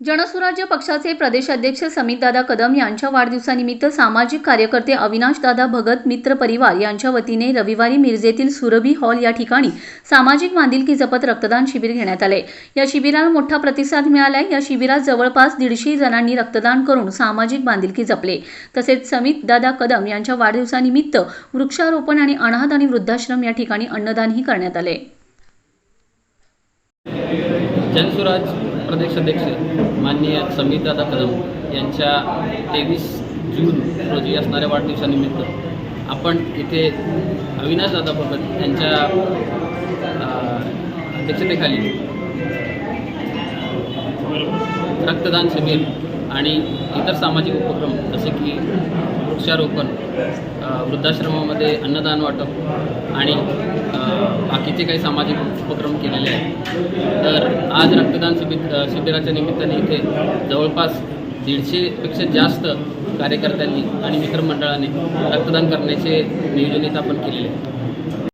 जनसुराज्य पक्षाचे प्रदेशाध्यक्ष समितदादा कदम यांच्या वाढदिवसानिमित्त सामाजिक कार्यकर्ते अविनाशदादा भगत मित्र परिवार यांच्या वतीने रविवारी मिरजेतील सुरभी हॉल या ठिकाणी सामाजिक बांधिलकी जपत रक्तदान शिबिर घेण्यात आले. या शिबिराला मोठा प्रतिसाद मिळालाय. या शिबिरात जवळपास दीडशे जणांनी रक्तदान करून सामाजिक बांधिलकी जपले. तसेच समितदादा कदम यांच्या वाढदिवसानिमित्त वृक्षारोपण आणि अनाथ आणि वृद्धाश्रम या ठिकाणी अन्नदानही करण्यात आले. जनसुराज प्रदेशाध्यक्ष माननीय समीरदादा कदम यांच्या तेवीस जून रोजी असणाऱ्या वाढदिवसानिमित्त आपण इथे अविनाशदादा भगत यांच्या अध्यक्षतेखाली रक्तदान शिबिर आणि इतर सामाजिक उपक्रम जसे की वृक्षारोपण वृद्धाश्रमामध्ये अन्नदान वाटप आणि बाकीचे काही सामाजिक उपक्रम केलेले आहेत. आज रक्तदान शिबिर शिबिराच्या निमित्ताने इथे जवळपास दीडशेपेक्षा जास्त कार्यकर्त्यांनी आणि मित्रमंडळाने रक्तदान करण्याचे नियोजन इथं आपण केलेले आहे.